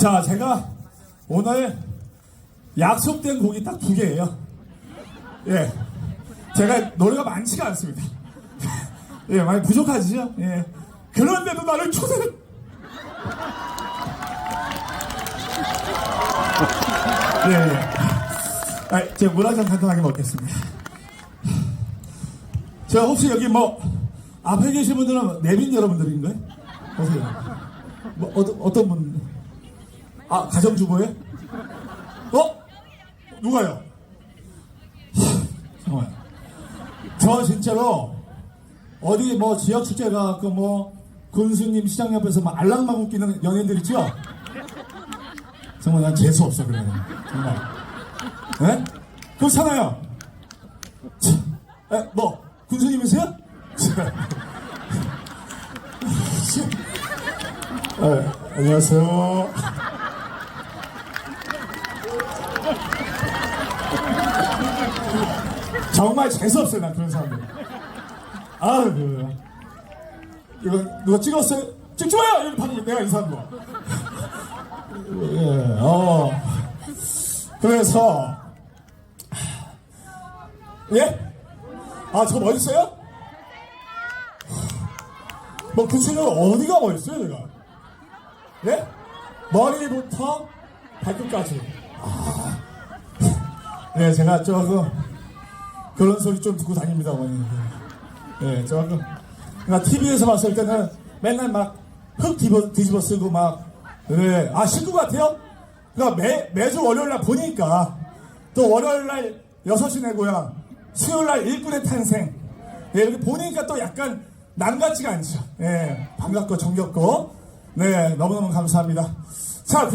자, 제가 오늘 약속된 곡이 딱 두 개예요. 예. 제가 노래가 많지가 않습니다. 예, 많이 부족하지요? 예. 그런데도 나를 초대를. 예, 예. 아, 제가 잔 간단하게 먹겠습니다. 제가 혹시 여기 뭐, 앞에 계신 분들은 내빈 여러분들인가요? 보세요. 뭐, 어떤, 어떤 분? 아, 가정주부예요? 어? 누가요? 정말. 저 진짜로 어디 뭐 지역 축제 가고 뭐 군수님 시장 옆에서 막 알랑망 웃기는 연예인들 있죠? 정말 난 재수 없어 그러면 정말. 네? 그렇잖아요. 참, 에, 뭐 군수님이세요? 에, 안녕하세요. 정말 재수없어요, 난 그런 사람들. 아유, 그, 이거 누가 찍었어요? 찍지 마요! 여기 방금 내가 인사한 거. 예, 어. 그래서, 예? 아, 저 멋있어요? 뭐, 그 친구 어디가 멋있어요, 내가? 예? 머리부터 발끝까지. 아. 네, 제가 조금, 그런 소리 좀 듣고 다닙니다, 어머니. 예, 조금. 그러니까 TV에서 봤을 때는 맨날 막흙 뒤집어, 쓰고 막, 네. 아, 신구 같아요? 그러니까 매, 매주 월요일 날 보니까 또 월요일 날 여섯 시내 고향, 수요일 날 일꾼의 탄생. 예, 이렇게 보니까 또 약간 남 같지가 않죠. 예, 반갑고 정겹고. 네, 너무너무 감사합니다. 자,